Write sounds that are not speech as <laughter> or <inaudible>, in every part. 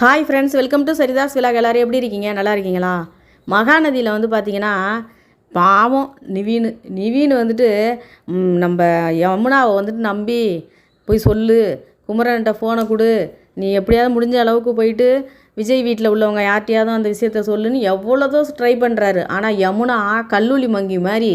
Hi friends welcome to Saritha's vlog எல்லோரும் எப்படி இருக்கீங்க? நல்லா இருக்கீங்களா? மகாநதியில் வந்து பார்த்தீங்கன்னா பாவம். நிவீன் நிவீன் வந்துட்டு நம்ம யமுனாவை வந்துட்டு நம்பி போய் சொல்லு. குமரன்கிட்ட ஃபோனை கொடு. நீ எப்படியாவது முடிஞ்ச அளவுக்கு போயிட்டு விஜய் வீட்டில் உள்ளவங்க யார்ட்டையாவது அந்த விஷயத்த சொல்லுன்னு எவ்வளோதோ ட்ரை பண்ணுறாரு ஆனால் யமுனா கல்லூலி மங்கி மாதிரி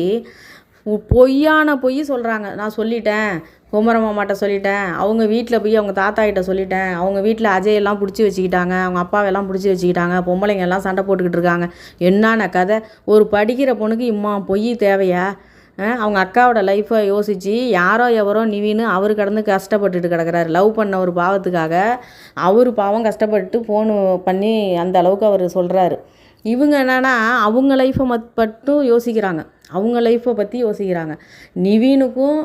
பொய்யான பொய் சொல்கிறாங்க நான் சொல்லிட்டேன். குமரம் மாமாட்ட சொல்லிட்டேன். அவங்க வீட்டில் போய் அவங்க தாத்தா கிட்ட சொல்லிட்டேன். அவங்க வீட்டில் அஜய் எல்லாம் பிடிச்சி வச்சுக்கிட்டாங்க. அவங்க அப்பாவெல்லாம் பிடிச்சி வச்சுக்கிட்டாங்க. பொம்பளைங்க எல்லாம் சண்டை போட்டுக்கிட்டு இருக்காங்க. என்னான்ன கதை? ஒரு படிக்கிற பொண்ணுக்கு இம்மா பொய் தேவையா? அவங்க அக்காவோட லைஃப்பை யோசித்து யாரோ எவரோ நிவின்னு அவர் கடந்து கஷ்டப்பட்டுட்டு கிடக்கிறாரு. லவ் பண்ண ஒரு பாவத்துக்காக அவர் பாவம் கஷ்டப்பட்டு ஃபோனு பண்ணி அந்த அளவுக்கு அவர் சொல்கிறாரு இவங்க என்னென்னா அவங்க லைஃப்பை மத் மட்டும் யோசிக்கிறாங்க. அவங்க லைஃப்பை பற்றி யோசிக்கிறாங்க. நிவீனுக்கும்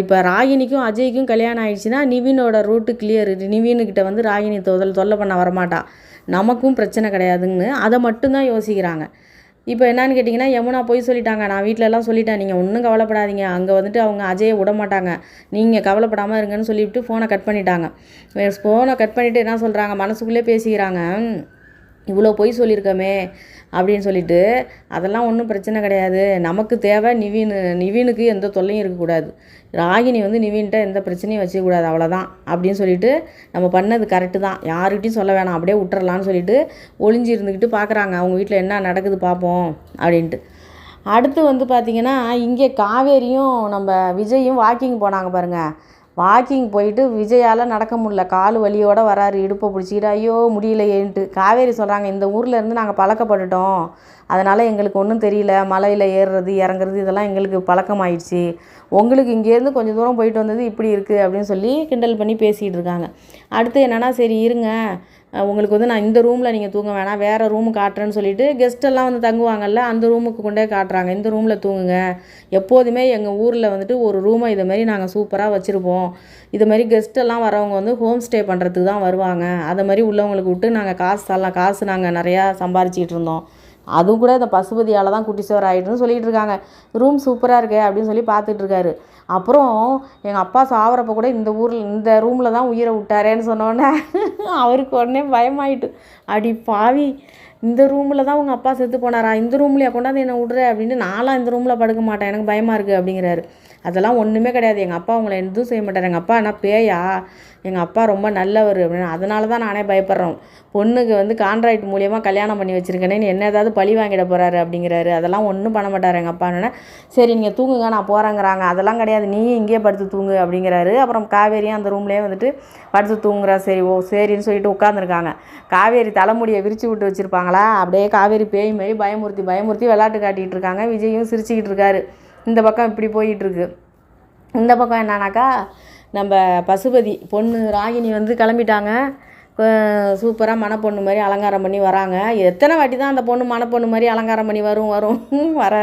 இப்போ ராகினிக்கும் அஜய்க்கும் கல்யாணம் ஆயிடுச்சுன்னா நிவினோட ரூட்டு கிளியர் நிவீனுக்கிட்ட வந்து ராகினி தொதல் தொல்லை பண்ண வரமாட்டா. நமக்கும் பிரச்சனை கிடையாதுன்னு அதை மட்டும்தான் யோசிக்கிறாங்க. இப்போ என்னான்னு கேட்டிங்கன்னா யமுனா போய் சொல்லிட்டாங்க. நான் வீட்டிலலாம் சொல்லிட்டேன். நீங்கள் ஒன்றும் கவலைப்படாதீங்க. அங்கே வந்துட்டு அவங்க அஜயை விட மாட்டாங்க. நீங்கள் கவலைப்படாமல் இருங்கன்னு சொல்லிவிட்டு ஃபோனை கட் பண்ணிட்டாங்க. ஃபோனை கட் பண்ணிவிட்டு என்ன சொல்கிறாங்க மனசுக்குள்ளே பேசிக்கிறாங்க. இவ்வளோ பொய் சொல்லியிருக்கோமே அப்படின்னு சொல்லிட்டு அதெல்லாம் ஒன்றும் பிரச்சனை கிடையாது. நமக்கு தேவை நிவீன் நிவீனுக்கு எந்த தொல்லையும் இருக்கக்கூடாது ராகினி வந்து நிவீன்கிட்ட எந்த பிரச்சனையும் வச்சுக்கக்கூடாது அவ்வளோதான் அப்படின்னு சொல்லிட்டு நம்ம பண்ணது கரெக்டு தான். யாருக்கிட்டையும் சொல்ல வேணாம் அப்படியே விட்டுறலான்னு சொல்லிட்டு ஒளிஞ்சு இருந்துக்கிட்டு பார்க்குறாங்க அவங்க வீட்டில் என்ன நடக்குது பார்ப்போம் அப்படின்ட்டு. அடுத்து வந்து பார்த்திங்கன்னா இங்கே காவேரியும் நம்ம விஜயும் வாக்கிங் போனாங்க பாருங்கள் வாக்கிங் போயிட்டு விஜயால் நடக்க முடியல. கால் வலியோடு வராரு இடுப்பை பிடிச்சிக்கிட்டு ஐயோ முடியலையேன்ட்டு. காவேரி சொல்கிறாங்க இந்த ஊரில் இருந்து நாங்கள் பழக்கப்பட்டுட்டோம். அதனால் எங்களுக்கு ஒன்றும் தெரியல. மலையில் ஏறுறது இறங்குறது இதெல்லாம் எங்களுக்கு பழக்கமாயிடுச்சு. உங்களுக்கு இங்கேருந்து கொஞ்சம் தூரம் போயிட்டு வந்தது இப்படி இருக்குது அப்படின்னு சொல்லி கிண்டல் பண்ணி பேசிகிட்டு இருக்காங்க. அடுத்து என்னன்னா சரி இருங்க. உங்களுக்கு வந்து நான் இந்த ரூமில் நீங்கள் தூங்க வேணாம் வேறு ரூம் காட்டுறேன்னு சொல்லிட்டு கெஸ்ட்டெல்லாம் வந்து தங்குவாங்கல்ல அந்த ரூமுக்கு கொண்டே காட்டுறாங்க. இந்த ரூமில் தூங்குங்க. எப்போதுமே எங்கள் ஊரில் வந்துட்டு ஒரு ரூமை இதை மாதிரி நாங்கள் சூப்பராக வச்சுருப்போம். இது மாதிரி கெஸ்ட்டெல்லாம் வரவங்க வந்து ஹோம் ஸ்டே பண்ணுறதுக்கு தான் வருவாங்க. அதை மாதிரி உள்ளவங்களுக்கு விட்டு நாங்கள் காசு தரலாம். காசு நாங்கள் நிறையா சம்பாரிச்சிட்டு இருந்தோம். அதுவும் கூட இந்த பசுபதியால் தான் குட்டிச்சோர் ஆகிட்டுன்னு சொல்லிகிட்டு இருக்காங்க. ரூம் சூப்பராக இருக்கே அப்படின்னு சொல்லி பார்த்துட்ருக்காரு அப்புறம் எங்கள் அப்பா சாவரப்போ கூட இந்த ஊரில் இந்த ரூமில் தான் உயிரை விட்டாரேன்னு சொன்னோன்னே அவருக்கு உடனே பயமாயிட்டு அடி பாவி இந்த ரூமில் தான் உங்கள் அப்பா செத்து போனாரா? இந்த ரூம்லையா கொண்டாந்து என்னை விட்ற அப்படின்னு நானும் இந்த ரூமில் படுக்க மாட்டேன். எனக்கு பயமாக இருக்குது அப்படிங்கிறாரு. அதெல்லாம் ஒன்றுமே கிடையாது. எங்கள் அப்பா அவங்கள எதுவும் செய்ய மாட்டார். எங்கள் அப்பா என்ன பேயா? எங்கள் அப்பா ரொம்ப நல்லவர் அப்படின்னு. அதனால தான் நானே பயப்படுறோம். பொண்ணுக்கு வந்து கான்ட்ராக்ட் மூலியமாக கல்யாணம் பண்ணி வச்சுருக்கேனே என்ன ஏதாவது பழி வாங்கிட போகிறாரு அப்படிங்கிறாரு. அதெல்லாம் ஒன்றும் பண்ண மாட்டார் எங்கள் அப்பான்னு சரி நீங்கள் தூங்குங்க நான் போகிறேங்கிறாங்க அதெல்லாம் கிடையாது. நீயும் இங்கேயே படுத்து தூங்கு அப்படிங்கிறாரு. அப்புறம் காவேரியும் அந்த ரூம்லேயே வந்துட்டு படுத்து தூங்குறா. சரி ஓ சரின்னு சொல்லிட்டு உட்காந்துருக்காங்க காவேரி தலைமுடியை விரித்து விட்டு வச்சுருப்பாங்களா? அப்படியே காவேரி பேய் மாரி பயமுறுத்தி பயமுறுத்தி விளாட்டு காட்டிகிட்டு இருக்காங்க. விஜயும் சிரிச்சுக்கிட்டு இருக்காரு. இந்த பக்கம் இப்படி போயிட்டுருக்கு. இந்த பக்கம் என்னன்னாக்கா நம்ம பசுபதி பொண்ணு ராகினி வந்து கிளம்பிட்டாங்க. சூப்பராக மணப்பொண்ணு மாதிரி அலங்காரம் பண்ணி வராங்க. எத்தனை வாட்டி தான் அந்த பொண்ணு மணப்பொண்ணு மாதிரி அலங்காரம் பண்ணி வரும் வரும் <laughs> வர.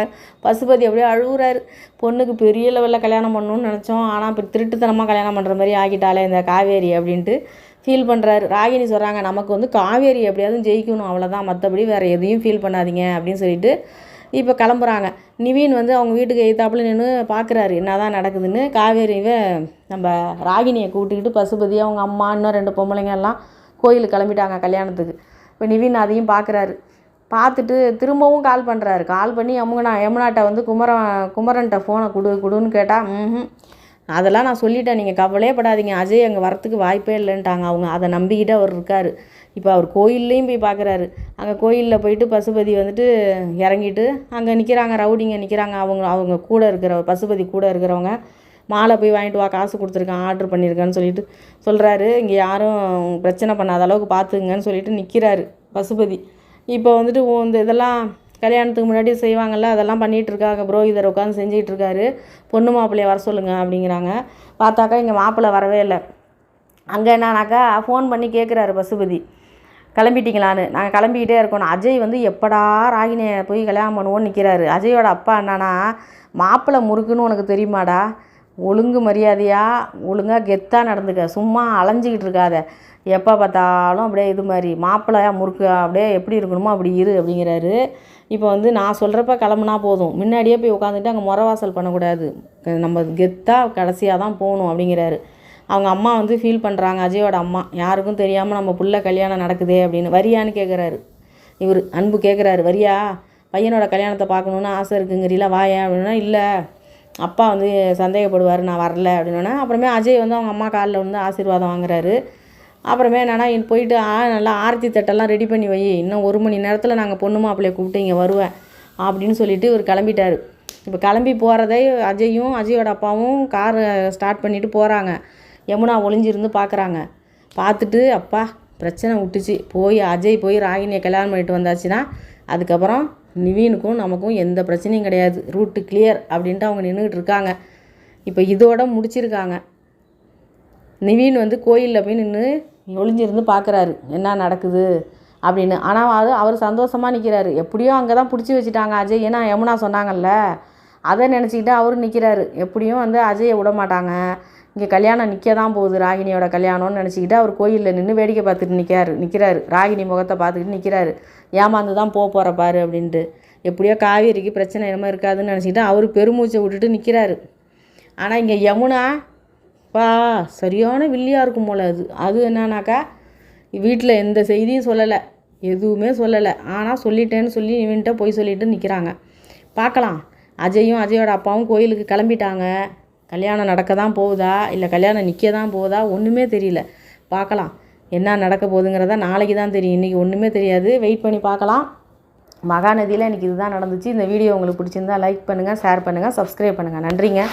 பசுபதி அப்படியே அழுகுறாரு. பொண்ணுக்கு பெரிய லெவலில் கல்யாணம் பண்ணணும்னு நினச்சோம். ஆனால் இப்போ திருட்டுத்தனமாக கல்யாணம் பண்ணுற மாதிரி ஆகிட்டாலே இந்த காவேரி அப்படின்ட்டு ஃபீல் பண்ணுறாரு ராகினி சொல்கிறாங்க நமக்கு வந்து காவேரி எப்படியாவது ஜெயிக்கணும். அவ்வளோதான் மற்றபடி வேறு எதையும் ஃபீல் பண்ணாதீங்க. அப்படின்னு சொல்லிட்டு இப்போ கிளம்புறாங்க. நிவீன் வந்து அவங்க வீட்டுக்கு எய்த்தாப்புல நின்று பார்க்குறாரு என்னதான் நடக்குதுன்னு. காவேரிவை நம்ம ராகினியை கூப்பிட்டுக்கிட்டு பசுபதி அவங்க அம்மா இன்னும் ரெண்டு பொம்பளைங்க எல்லாம் கோயிலுக்கு கிளம்பிட்டாங்க கல்யாணத்துக்கு. இப்போ நிவீன் அதையும் பார்க்குறாரு பார்த்துட்டு திரும்பவும் கால் பண்ணுறாரு கால் பண்ணி யமுனா யமுனாட்ட வந்து குமரன் குமரன்ட்ட ஃபோனை கொடு கொடுன்னு கேட்டால் ம் அதெல்லாம் நான் சொல்லிட்டேன். நீங்கள் கவலையே படாதீங்க. அஜய் அங்கே வரத்துக்கு வாய்ப்பே இல்லைன்ட்டாங்க அவங்க. அதை நம்பிக்கிட்டு அவர் இருக்கார். இப்போ அவர் கோயில்லையும் போய் பார்க்குறாரு அங்கே கோயிலில் போயிட்டு பசுபதி வந்துட்டு இறங்கிட்டு அங்கே நிற்கிறாங்க ரவுடிங்க நிற்கிறாங்க அவங்க அவங்க கூட இருக்கிற பசுபதி கூட இருக்கிறவங்க மாலை போய் வாங்கிட்டு வா காசு கொடுத்துருக்கேன் ஆர்டர் பண்ணியிருக்கேன்னு சொல்லிட்டு சொல்கிறாரு இங்கே யாரும் பிரச்சனை பண்ணாத அளவுக்கு பார்த்துங்கன்னு சொல்லிட்டு நிற்கிறாரு பசுபதி. இப்போ வந்துட்டு உ- இந்த இதெல்லாம் கல்யாணத்துக்கு முன்னாடி செய்வாங்கல்ல அதெல்லாம் பண்ணிகிட்டு இருக்காங்க புரோகிதர் உட்காந்து செஞ்சிகிட்ருக்காரு. இருக்காரு பொண்ணு மாப்பிள்ளைய வர சொல்லுங்கள் அப்படிங்கிறாங்க. பார்த்தாக்கா இங்கே மாப்பிள்ளை வரவே இல்லை. அங்கே என்னன்னாக்கா ஃபோன் பண்ணி கேட்குறாரு பசுபதி. கிளம்பிட்டீங்களான்னு? நாங்கள் கிளம்பிக்கிட்டே இருக்கோம். அஜய் வந்து எப்படா ராகினியை போய் கல்யாணம் பண்ணுவோன்னு நிற்கிறாரு அஜயோட அப்பா என்னன்னா மாப்பிள்ளை முறுக்குன்னு உனக்கு தெரியுமாடா? ஒழுங்கு மரியாதையாக ஒழுங்காக கெத்தாக நடந்துக்க. சும்மா அலைஞ்சிக்கிட்டு இருக்காத. எப்போ பார்த்தாலும் அப்படியே இது மாதிரி மாப்பிள்ளையாக முறுக்கு அப்படியே எப்படி இருக்கணுமோ அப்படி இரு அப்படிங்கிறாரு. இப்போ வந்து நான் சொல்கிறப்ப கிளம்புனா போதும். முன்னாடியே போய் உட்காந்துட்டு அங்கே முறவாசல் பண்ணக்கூடாது. நம்ம கெத்தாக கடைசியாக தான் போகணும் அப்படிங்கிறாரு. அவங்க அம்மா வந்து ஃபீல் பண்ணுறாங்க அஜயோட அம்மா யாருக்கும் தெரியாமல் நம்ம புள்ள கல்யாணம் நடக்குதே அப்படின்னு வரியான்னு கேட்குறாரு இவர் அன்பு கேட்குறாரு வரியா பையனோட கல்யாணத்தை பார்க்கணுன்னு ஆசை இருக்குங்கிறீங்களா வாயா அப்படின்னா இல்லை. அப்பா வந்து சந்தேகப்படுவார் நான் வரல அப்படின்னோடனே அப்புறமே அஜய் வந்து அவங்க அம்மா காலில் வந்து ஆசீர்வாதம் வாங்குறாரு. அப்புறமே என்னன்னா போயிட்டு ஆ நல்லா ஆரத்தி தட்டெல்லாம் ரெடி பண்ணி வை. இன்னும் ஒரு மணி நேரத்தில் நாங்கள் பொண்ணு மாப்பிள்ளைய கூப்பிட்டு இங்கே வருவேன் அப்படின்னு சொல்லிட்டு இவர் கிளம்பிட்டார். இப்போ கிளம்பி போகிறதே அஜயும் அஜயோட அப்பாவும் காரை ஸ்டார்ட் பண்ணிவிட்டு போகிறாங்க யமுனா ஒளிஞ்சிருந்து பார்க்குறாங்க பார்த்துட்டு அப்பா பிரச்சனை விட்டுச்சு போய் அஜய் போய் ராகினியை கல்யாணம் பண்ணிட்டு வந்தாச்சுன்னா அதுக்கப்புறம் நிவீனுக்கும் நமக்கும் எந்த பிரச்சனையும் கிடையாது. ரூட்டு கிளியர் அப்படின்ட்டு அவங்க நின்றுக்கிட்டு இருக்காங்க. இப்போ இதோட முடிச்சிருக்காங்க. நிவீன் வந்து கோயிலில் போய் நின்று ஒளிஞ்சிருந்து பார்க்குறாரு என்ன நடக்குது? அப்படின்னு. ஆனால் அது அவர் சந்தோஷமாக நிற்கிறாரு எப்படியோ அங்கே தான் பிடிச்சி வச்சுட்டாங்க அஜய். ஏன்னா யமுனா சொன்னாங்கல்ல அதை நினச்சிக்கிட்டு அவரும் நிற்கிறாரு எப்படியும் வந்து அஜயை விட மாட்டாங்க. இங்கே கல்யாணம் நிற்க தான் போகுது ராகினியோட கல்யாணம்னு நினச்சிக்கிட்டு அவர் கோயிலில் நின்று வேடிக்கை பார்த்துட்டு நிற்கிறாரு நிற்கிறாரு ராகினி முகத்தை பார்த்துக்கிட்டு நிற்கிறாரு ஏமாந்து தான் போக போகிற பாரு அப்படின்ட்டு. எப்படியோ காவேரிக்கு பிரச்சனை என்னமோ இருக்காதுன்னு நினச்சிக்கிட்டு அவர் பெருமூச்சை விட்டுட்டு நிற்கிறாரு ஆனால் இங்கே யமுனா பா சரியான வில்லியாக இருக்கும் போல் அது. அது என்னன்னாக்கா வீட்டில் எந்த செய்தியும் சொல்லலை. எதுவுமே சொல்லலை. ஆனால் சொல்லிட்டேன்னு சொல்லி இவன்கிட்ட போய் சொல்லிட்டு நிற்கிறாங்க பார்க்கலாம். அஜயும் அஜயோட அப்பாவும் கோயிலுக்கு கிளம்பிட்டாங்க. கல்யாணம் நடக்க தான் போகுதா? இல்லை கல்யாணம் நிற்க தான் போகுதா? ஒன்றுமே தெரியல. பார்க்கலாம். என்ன நடக்க போகுதுங்கிறத நாளைக்கு தான் தெரியும். இன்றைக்கி ஒன்றுமே தெரியாது. வெயிட் பண்ணி பார்க்கலாம். மகாநதியில் எனக்கு இதுதான் நடந்துச்சு. இந்த வீடியோ உங்களுக்கு பிடிச்சிருந்தா லைக் பண்ணுங்கள் ஷேர் பண்ணுங்கள் சப்ஸ்கிரைப் பண்ணுங்கள் நன்றிங்க.